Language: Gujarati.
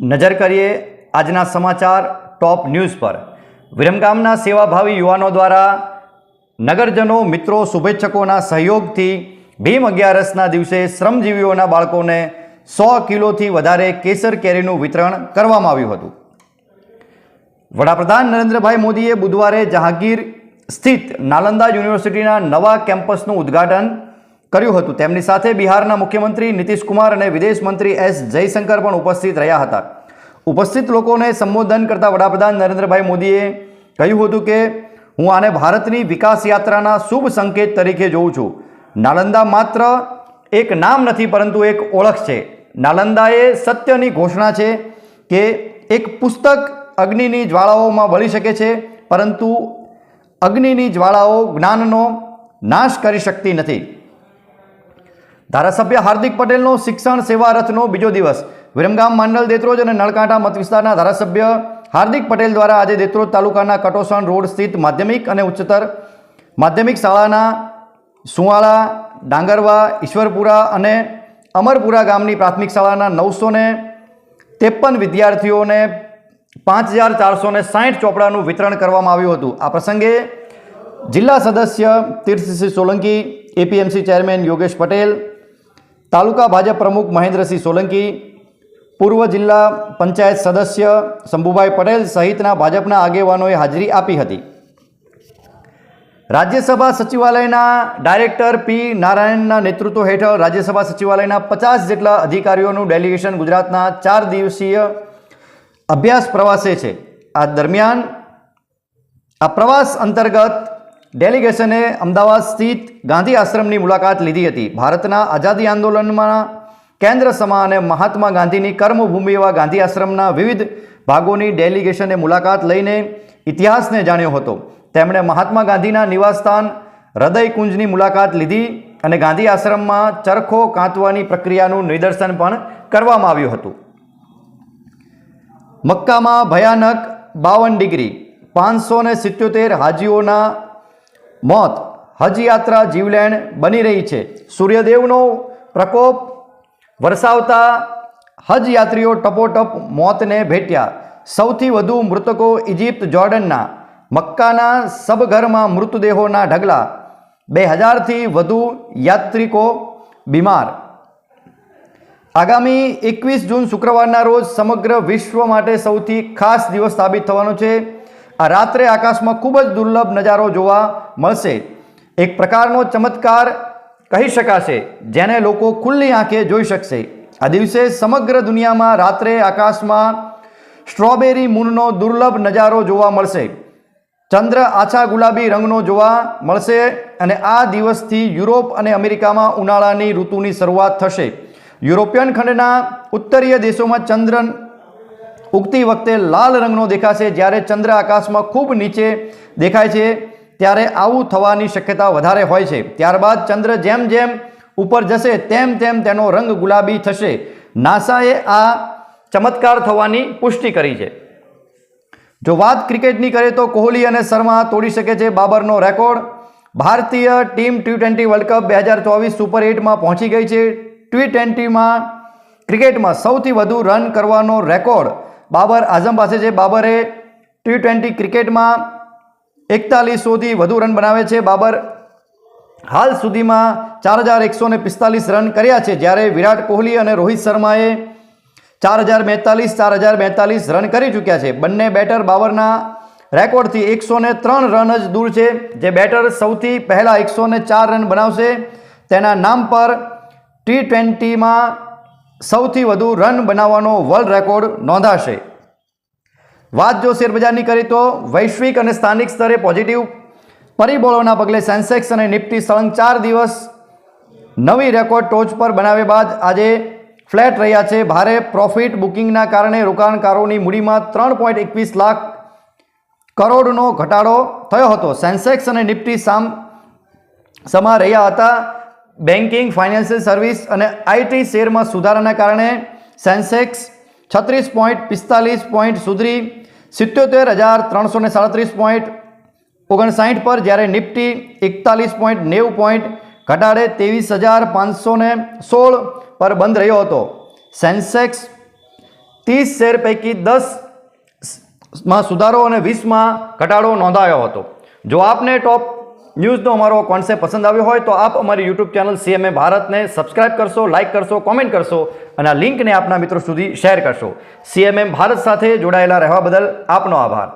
નજર કરીએ આજના સમાચાર ટોપ ન્યૂઝ પર. વિરમગામના સેવાભાવી યુવાનો દ્વારા નગરજનો, મિત્રો, શુભેચ્છકોના સહયોગથી ભીમ અગિયારસના દિવસે શ્રમજીવીઓના બાળકોને સો કિલોથી વધારે કેસર કેરીનું વિતરણ કરવામાં આવ્યું હતું. વડાપ્રધાન નરેન્દ્રભાઈ મોદીએ બુધવારે જહાંગીર સ્થિત નાલંદા યુનિવર્સિટીના નવા કેમ્પસનું ઉદ્ઘાટન કર્યું હતું. તેમની સાથે બિહારના મુખ્યમંત્રી નીતિશકુમાર અને વિદેશ મંત્રી એસ જયશંકર પણ ઉપસ્થિત રહ્યા હતા. ઉપસ્થિત લોકોને સંબોધન કરતા વડાપ્રધાન નરેન્દ્રભાઈ મોદીએ કહ્યું હતું કે, હું આને ભારતની વિકાસ યાત્રાના શુભ સંકેત તરીકે જોઉં છું. નાલંદા માત્ર એક નામ નથી, પરંતુ એક ઓળખ છે. નાલંદા એ સત્યની ઘોષણા છે કે, એક પુસ્તક અગ્નિની જ્વાળાઓમાં બળી શકે છે, પરંતુ અગ્નિની જ્વાળાઓ જ્ઞાનનો નાશ કરી શકતી નથી. ધારાસભ્ય હાર્દિક પટેલનો શિક્ષણ સેવા રથનો બીજો દિવસ. વિરમગામ, માંડલ, દેત્રોજ અને નળકાંઠા મત વિસ્તારના ધારાસભ્ય હાર્દિક પટેલ દ્વારા આજે દેત્રોજ તાલુકાના કટોસણ રોડ સ્થિત માધ્યમિક અને ઉચ્ચતર માધ્યમિક શાળાના સુવાળા, ડાંગરવા, ઈશ્વરપુરા અને અમરપુરા ગામની પ્રાથમિક શાળાના નવસો ને વિદ્યાર્થીઓને પાંચ હજાર ચારસો ને ચોપડાનું વિતરણ કરવામાં આવ્યું હતું. આ પ્રસંગે જિલ્લા સદસ્ય Tirthsinh Solanki, A P M C chairman Yogesh Patel taluka Bhajap પ્રમુખ મહેન્દ્રસિંહ સોલંકી, પૂર્વ જિલ્લા પંચાયત સદસ્ય શંભુભાઈ પટેલ સહિતના ભાજપના આગેવાનોએ હાજરી આપી હતી. રાજ્યસભા સચિવાલયના ડાયરેક્ટર પી નારાયણના નેતૃત્વ હેઠળ રાજ્યસભા સચિવાલયના પચાસ જેટલા અધિકારીઓનું ડેલિગેશન ગુજરાતના ચાર દિવસીય અભ્યાસ પ્રવાસે છે. આ દરમિયાન આ પ્રવાસ અંતર્ગત ડેલિગેશને અમદાવાદ સ્થિત ગાંધી આશ્રમની મુલાકાત લીધી હતી. ભારતના આઝાદી આંદોલનમાં કેન્દ્ર સમા અને મહાત્મા ગાંધીની કર્મભૂમિ એવા ગાંધી આશ્રમના વિવિધ ભાગોની ડેલિગેશને મુલાકાત લઈને ઇતિહાસને જાણ્યો હતો. તેમણે મહાત્મા ગાંધીના નિવાસસ્થાન હૃદયકુંજની મુલાકાત લીધી અને ગાંધી આશ્રમમાં ચરખો કાંતવાની પ્રક્રિયાનું નિદર્શન પણ કરવામાં આવ્યું હતું. મક્કામાં ભયાનક બાવન ડિગ્રી, પાંચસો સિત્યોતેર હાજીઓના મોત. હજ યાત્રા જીવલેણ બની રહી છે. સૂર્યદેવનો પ્રકોપ વરસાવતા હજ યાત્રીઓ ટપોટપ મોતને ભેટ્યા. સૌથી વધુ મૃતકો ઇજિપ્ત જોર્ડનના, મક્કાના સબઘરમાં મૃતદેહોના ઢગલા. બે હજારથી વધુ યાત્રિકો બીમાર. આગામી એકવીસ જૂન શુક્રવારના રોજ સમગ્ર વિશ્વ માટે સૌથી ખાસ દિવસ સાબિત થવાનો છે. આ રાત્રે આકાશમાં ખૂબ જ દુર્લભ નજારો જોવા મળશે. એક પ્રકારનો ચમત્કાર કહી શકાશે, જેને લોકો ખુલ્લી આંખે જોઈ શકશે. આ દિવસે સમગ્ર દુનિયામાં રાત્રે આકાશમાં સ્ટ્રોબેરી મૂનનો દુર્લભ નજારો જોવા મળશે. ચંદ્ર આછા ગુલાબી રંગનો જોવા મળશે અને આ દિવસથી યુરોપ અને અમેરિકામાં ઉનાળાની ઋતુની શરૂઆત થશે. યુરોપિયન ખંડના ઉત્તરીય દેશોમાં ચંદ્ર ઉગતી વખતે લાલ રંગનો દેખાશે, જ્યારે ચંદ્ર આકાશમાં ખૂબ નીચે દેખાય છે. ત્યારે આવું થવાની શક્યતા વધારે હોય છે. ત્યારબાદ ચંદ્ર જેમ જેમ ઉપર જશે, તેમ તેમ તેનો રંગ ગુલાબી થશે. નાસાએ આ ચમત્કાર થવાની પુષ્ટિ કરી છે. જો વાત ક્રિકેટની કરે તો કોહલી અને શર્મા તોડી શકે છે બાબરનો રેકોર્ડ. ભારતીય team T twenty world cup બે હજાર ચોવીસ સુપર એટમાં પહોંચી ગઈ છે. ટી ટ્વેન્ટીમાં ક્રિકેટમાં સૌથી વધુ રન કરવાનો રેકોર્ડ બાબર આઝમ પાસે છે. બાબરે ટી ટ્વેન્ટી ક્રિકેટમાં એકતાલીસોથી વધુ રન બનાવે છે. બાબર હાલ સુધીમાં ચાર હજાર એકસો ને પિસ્તાલીસ રન કર્યા છે. જ્યારે વિરાટ કોહલી અને રોહિત શર્માએ ચાર હજાર બેતાલીસ, ચાર હજાર બેતાલીસ રન કરી ચૂક્યા છે. બંને બેટર બાબરના રેકોર્ડથી એકસો ને ત્રણ રન જ દૂર છે. જે બેટર સૌથી પહેલાં એકસો ને ચાર રન બનાવશે. તેના નામ પર ટી ટ્વેન્ટીમાં સૌથી વધુ રન બનાવવાનો વર્લ્ડ રેકોર્ડ નોંધાશે. વાત જો શેરબજારની કરી તો વૈશ્વિક અને સ્થાનિક સ્તરે પોઝિટિવ પરિબળોના પગલે સેન્સેક્સ અને નિફ્ટી સળંગ ચાર દિવસ નવી રેકોર્ડ ટોચ પર બનાવ્યા બાદ આજે ફ્લેટ રહ્યા છે. ભારે પ્રોફિટ બુકિંગના કારણે રોકાણકારોની મૂડીમાં ત્રણ પોઈન્ટ એકવીસ લાખ કરોડનો ઘટાડો થયો હતો. સેન્સેક્સ અને નિફ્ટી સામ, સમા રહ્યા હતા. બેન્કિંગ, ફાઇનાન્શિયલ સર્વિસ અને આઈટી શેરમાં સુધારાના કારણે સેન્સેક્સ છત્રીસ પોઈન્ટ પિસ્તાલીસ પોઈન્ટ સુધરી સિત્યોતેર હજાર ત્રણસો ને સાડત્રીસ પોઈન્ટ ઓગણસાઠ પર જ્યારે નિફ્ટી એકતાલીસ પોઈન્ટ નેવું પોઈન્ટ, ઘટાડે ત્રેવીસ હજાર પાંચસો ને સોળ પર બંધ રહ્યો હતો. સેન્સેક્સ ત્રીસ શેર પૈકી દસમાં સુધારો અને વીસમાં ઘટાડો નોંધાયો હતો. જો આપને ટોપ ન્યૂઝનો અમારો કોન્સેપ્ટ પસંદ આવ્યો હોય તો આપ અમારી યુટ્યુબ ચેનલ સીએમએ ભારતને સબસ્ક્રાઇબ કરશો લાઇક કરશો કોમેન્ટ કરશો અને આ લિંકને આપના મિત્રો સુધી શેર કરશો. સીએમએમ ભારત સાથે જોડાયેલા રહેવા બદલ આપનો આભાર.